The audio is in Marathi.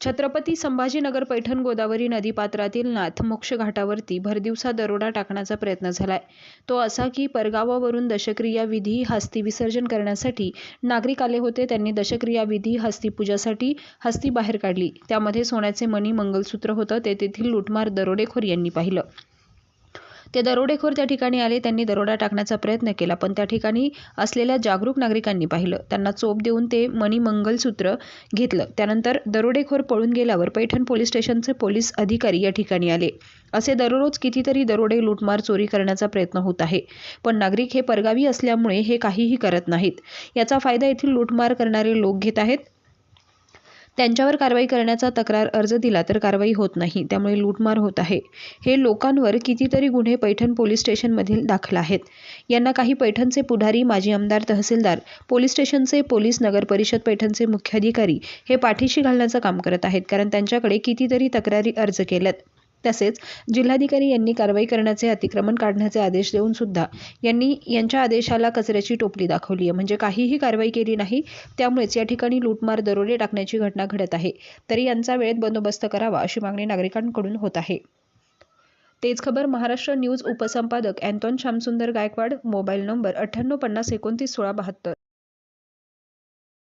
छत्रपती संभाजीनगर पैठण गोदावरी नदीपात्रातील नाथमोक्ष घाटावरती भरदिवसा दरोडा टाकण्याचा प्रयत्न झालाय. तो असा की परगावावरून दशक्रिया विधी हस्ती विसर्जन करण्यासाठी नागरिक आले होते त्यांनी दशक्रिया विधी हस्तीपूजासाठी हस्ती बाहेर काढली. त्यामध्ये सोन्याचे मणी मंगलसूत्र होतं ते तेथील लुटमार दरोडेखोर यांनी पाहिलं. ते दरोडेखोर त्या ठिकाणी आले त्यांनी दरोडा टाकण्याचा प्रयत्न केला पण त्या ठिकाणी असलेल्या जागरूक नागरिकांनी पाहिलं. त्यांना चोप देऊन ते मणी मंगलसूत्र घेतलं. त्यानंतर दरोडेखोर पळून गेल्यावर पैठण पोलीस स्टेशनचे पोलीस अधिकारी या ठिकाणी आले. असे दररोज कितीतरी दरोडे लूटमार चोरी करण्याचा प्रयत्न होत आहे. पण नागरिक हे परगावी असल्यामुळे हे काहीही करत नाहीत. याचा फायदा येथील लूटमार करणारे लोक घेत आहेत. त्यांच्यावर कारवाई करण्याचा तक्रार अर्ज दिला तर कारवाई होत नाही त्यामुळे लूटमार होत आहे. हे लोकांवर कितीतरी गुन्हे पैठण पोलीस स्टेशनमधील दाखल आहेत. यांना काही पैठणचे पुढारी माजी आमदार तहसीलदार पोलीस स्टेशनचे पोलीस नगर परिषद पैठणचे मुख्याधिकारी हे पाठीशी घालण्याचं काम करत आहेत कारण त्यांच्याकडे कितीतरी तक्रारी अर्ज केल्यात. तसेच जिल्हाधिकारी यांनी कारवाई करण्याचे अतिक्रमण काढण्याचे आदेश देऊन सुद्धा यांनी यांच्या आदेशाला कचऱ्याची टोपली दाखवली आहे. म्हणजे काहीही कारवाई केली नाही त्यामुळेच या ठिकाणी लूटमार दरोडे टाकण्याची घटना घडत आहे. तरी यांचा वेळेत बंदोबस्त करावा अशी मागणी नागरिकांकडून होत आहे. तेज खबर महाराष्ट्र न्यूज उपसंपादक अँटॉन श्यामसुंदर गायकवाड मोबाईल नंबर अठ्ठ्याण्णव पन्नास एकोणतीस सोळा बहात्तर.